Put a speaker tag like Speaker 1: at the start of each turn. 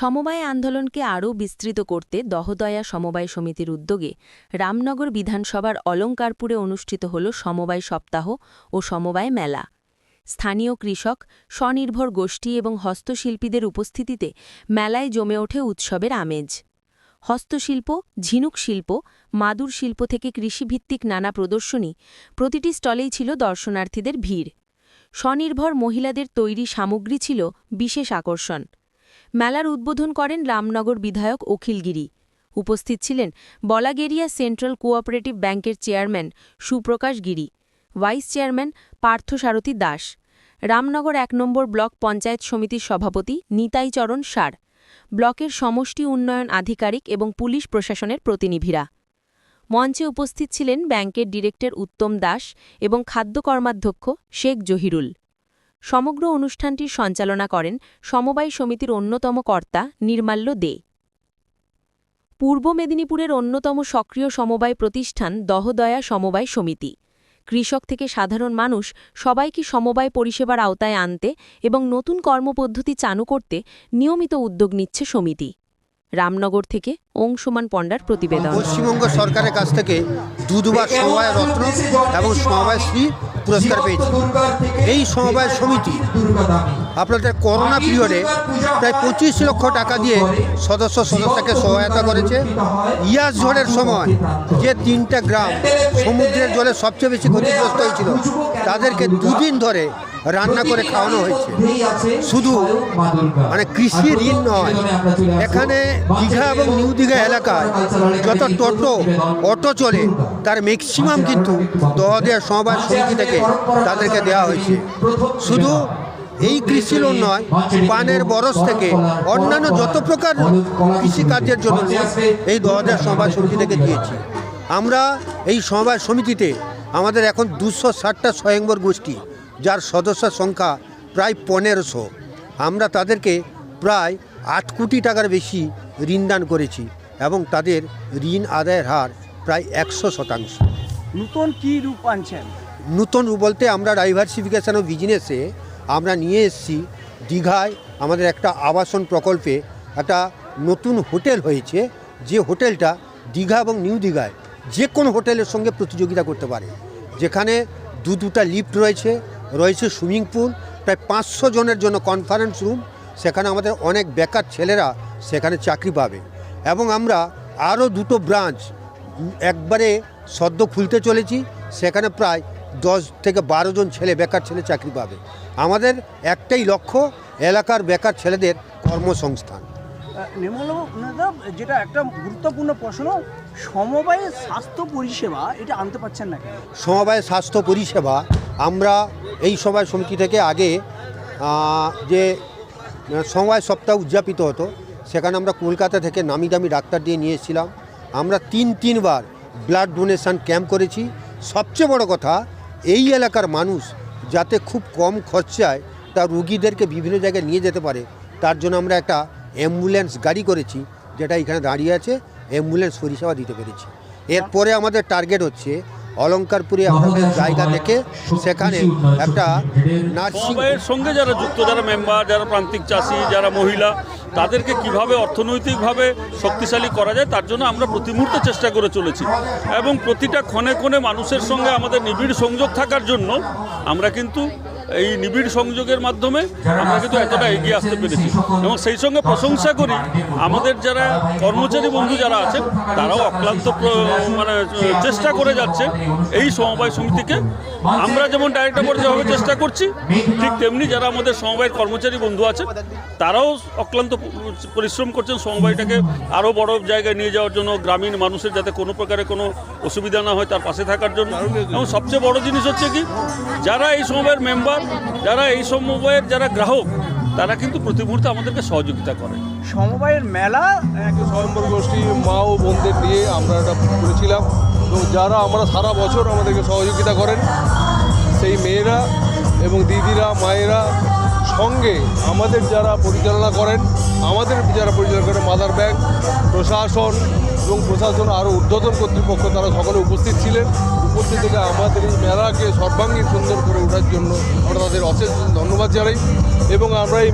Speaker 1: সমবায় আন্দোলনকে আরও বিস্তৃত করতে দহদয়া সমবায় সমিতির উদ্যোগে রামনগর বিধানসভার অলঙ্কারপুরে অনুষ্ঠিত হল সমবায় সপ্তাহ ও সমবায় মেলা। স্থানীয় কৃষক, স্বনির্ভর গোষ্ঠী এবং হস্তশিল্পীদের উপস্থিতিতে মেলায় জমে ওঠে উৎসবের আমেজ। হস্তশিল্প, ঝিনুক শিল্প, মাদুর শিল্প থেকে কৃষিভিত্তিক নানা প্রদর্শনী প্রতিটি স্টলেই ছিল দর্শনার্থীদের ভিড়। স্বনির্ভর মহিলাদের তৈরি সামগ্রী ছিল বিশেষ আকর্ষণ। মেলার উদ্বোধন করেন রামনগর বিধায়ক অখিলগিরি উপস্থিত ছিলেন বলাগেরিয়া সেন্ট্রাল কোঅপারেটিভ ব্যাংকের chairman Suprakash Giri, vice chairman Parthasarathi Das, Ramnagar এক নম্বর ব্লক পঞ্চায়েত সমিতির সভাপতি নিতাইচরণ সার, ব্লকের সমষ্টি উন্নয়ন আধিকারিক এবং পুলিশ প্রশাসনের প্রতিনিধিরা। মঞ্চে উপস্থিত ছিলেন ব্যাংকের ডিরেক্টর উত্তম দাস এবং খাদ্য কর্মাধ্যক্ষ শেখ জহিরুল। সমগ্র অনুষ্ঠানটি সঞ্চালনা করেন সমবায় সমিতির অন্যতম কর্তা নির্মাল্য দে। পূর্ব মেদিনীপুরের অন্যতম সক্রিয় সমবায় প্রতিষ্ঠান দহদয়া সমবায় সমিতি। কৃষক থেকে সাধারণ মানুষ সবাইকে সমবায় পরিষেবার আওতায় আনতে এবং নতুন কর্মপদ্ধতি চানু করতে নিয়মিত উদ্যোগ নিচ্ছে সমিতি। রামনগর থেকে অংশুমান পণ্ডার প্রতিবেদন।
Speaker 2: পশ্চিমবঙ্গ সরকারের কাছ থেকে দু দুবার সমবায় রত্ন এবং সমবায় শ্রী পুরস্কার পেয়েছে। এই সমবায় সমিতি আপনাদের করোনা পিরিয়ডে প্রায় পঁচিশ লক্ষ টাকা দিয়ে সদস্য সদস্যকে সহায়তা করেছে। ইয়াস ঝড়ের সময় যে তিনটা গ্রাম সমুদ্রের জলে সবচেয়ে বেশি ক্ষতিগ্রস্ত হয়েছিল, তাদেরকে দুদিন ধরে রান্না করে খাওয়ানো হয়েছে। শুধু মানে কৃষি ঋণ নয় এখানে দীঘা এবং নিউ দীঘা এলাকায় যত টোটো অটো চলে তার ম্যাক্সিমাম কিন্তু দহদিয়া সমবায় সমিতি থেকে তাদেরকে দেওয়া হয়েছে। শুধু এই কৃষি লোন নয় পানের বরস থেকে অন্যান্য যত প্রকার কৃষিকার্যের জন্য এই দহদিয়া সমবায় সমিতি থেকে দিয়েছি। আমরা এই সমবায় সমিতিতে আমাদের এখন দুশো ষাটটা স্বয়ংবর গোষ্ঠী যার সদস্য সংখ্যা প্রায় পনেরোশো। আমরা তাদেরকে প্রায় আট কোটি টাকার বেশি ঋণ দান করেছি এবং তাদের ঋণ আদায়ের হার প্রায় একশো শতাংশ।
Speaker 3: নতুন কি রূপ আনছেন?
Speaker 2: নতুন বলতে আমরা ডাইভার্সিফিকেশন অফ বিজনেসে আমরা নিয়ে এসেছি। দীঘায় আমাদের একটা আবাসন প্রকল্পে একটা নতুন হোটেল হয়েছে। যে হোটেলটা দীঘা এবং নিউ দীঘায় যে কোনো হোটেলের সঙ্গে প্রতিযোগিতা করতে পারে। যেখানে দু দুটা লিফট রয়েছে রয়েছে সুইমিং পুল, প্রায় পাঁচশো জনের জন্য কনফারেন্স রুম সেখানে আমাদের অনেক বেকার ছেলেরা সেখানে চাকরি পাবে। এবং আমরা আরও দুটো ব্রাঞ্চ একবারে সদ্য খুলতে চলেছি, সেখানে প্রায় দশ থেকে বারো জন ছেলে বেকার ছেলে চাকরি পাবে। আমাদের একটাই লক্ষ্য, এলাকার বেকার ছেলেদের কর্মসংস্থান।
Speaker 3: নির্মলদা যেটা একটা গুরুত্বপূর্ণ প্রশ্ন, সমবায়ে স্বাস্থ্য পরিষেবা, এটা আনতে পারছেন না
Speaker 2: সমবায় স্বাস্থ্য পরিষেবা, আমরা এই সমবায় সমিতি থেকে আগে যে সমবায় সপ্তাহ উদযাপিত হতো, সেখানে আমরা কলকাতা থেকে নামি দামি ডাক্তার দিয়ে নিয়ে এসেছিলাম। আমরা তিন, তিনবার ব্লাড ডোনেশন ক্যাম্প করেছি। সবচেয়ে বড় কথা, এই এলাকার মানুষ যাতে খুব কম খরচায় তার রুগীদেরকে বিভিন্ন জায়গায় নিয়ে যেতে পারে, তার জন্য আমরা একটা অ্যাম্বুলেন্স গাড়ি করেছি যেটা এখানে দাঁড়িয়ে আছে অ্যাম্বুলেন্স পরিষেবা দিতে পেরেছি। এরপরে আমাদের টার্গেট হচ্ছে অলঙ্কারপুরে আমাদের জায়গা দেখে সেখানে একটা নার্সিং
Speaker 4: সমবায়ের সঙ্গে যারা যুক্ত যারা মেম্বার যারা প্রান্তিক চাষি যারা মহিলা তাদেরকে কীভাবে অর্থনৈতিকভাবে শক্তিশালী করা যায় তার জন্য আমরা প্রতি মুহূর্তে চেষ্টা করে চলেছি। এবং প্রতিটা ক্ষণে ক্ষণে মানুষের সঙ্গে আমাদের নিবিড় সংযোগ থাকার জন্য আমরা কিন্তু এই নিবিড় সংযোগের মাধ্যমে আমরা কিন্তু এতটা এগিয়ে আসতে পেরেছি। এবং সেই সঙ্গে প্রশংসা করি আমাদের যারা কর্মচারী বন্ধু যারা আছেন তারাও অক্লান্ত মানে চেষ্টা করে যাচ্ছে। এই সমবায় সমিতিকে আমরা যেমন ডাইরেক্টর যেভাবে চেষ্টা করছি ঠিক তেমনি যারা আমাদের সমবায়ের কর্মচারী বন্ধু আছে তারাও অক্লান্ত পরিশ্রম করছেন সমবায়টাকে আরও বড় জায়গায় নিয়ে যাওয়ার জন্য গ্রামীণ মানুষের যাতে কোনো প্রকারে কোনো অসুবিধা না হয় তার পাশে থাকার জন্য। এবং সবচেয়ে বড় জিনিস হচ্ছে কি যারা এই সমবায়ের মেম্বার যারা এই সমবায়ের যারা গ্রাহক তারা কিন্তু প্রতি মুহূর্তে আমাদেরকে সহযোগিতা করে।
Speaker 3: সমবায়ের মেলা? এক
Speaker 5: স্বয়ম্বর গোষ্ঠী মা ও বোনদের দিয়ে আমরা এটা করেছিলাম। এবং যারা আমরা সারা বছর আমাদেরকে সহযোগিতা করেন সেই মেয়েরা এবং দিদিরা মায়েরা সঙ্গে আমাদের যারা পরিচালনা করেন আমাদের যারা পরিচালনা করেন মাদার ব্যাংক প্রশাসন এবং প্রশাসন আরও ঊর্ধ্বতন কর্তৃপক্ষ তারা সকলে উপস্থিত ছিলেন। উপস্থিত থেকে আমাদের এই মেলাকে সর্বাঙ্গীন সুন্দর করে ওঠার জন্য আমরা তাদের অশেষ ধন্যবাদ জানাই এবং আমরা এই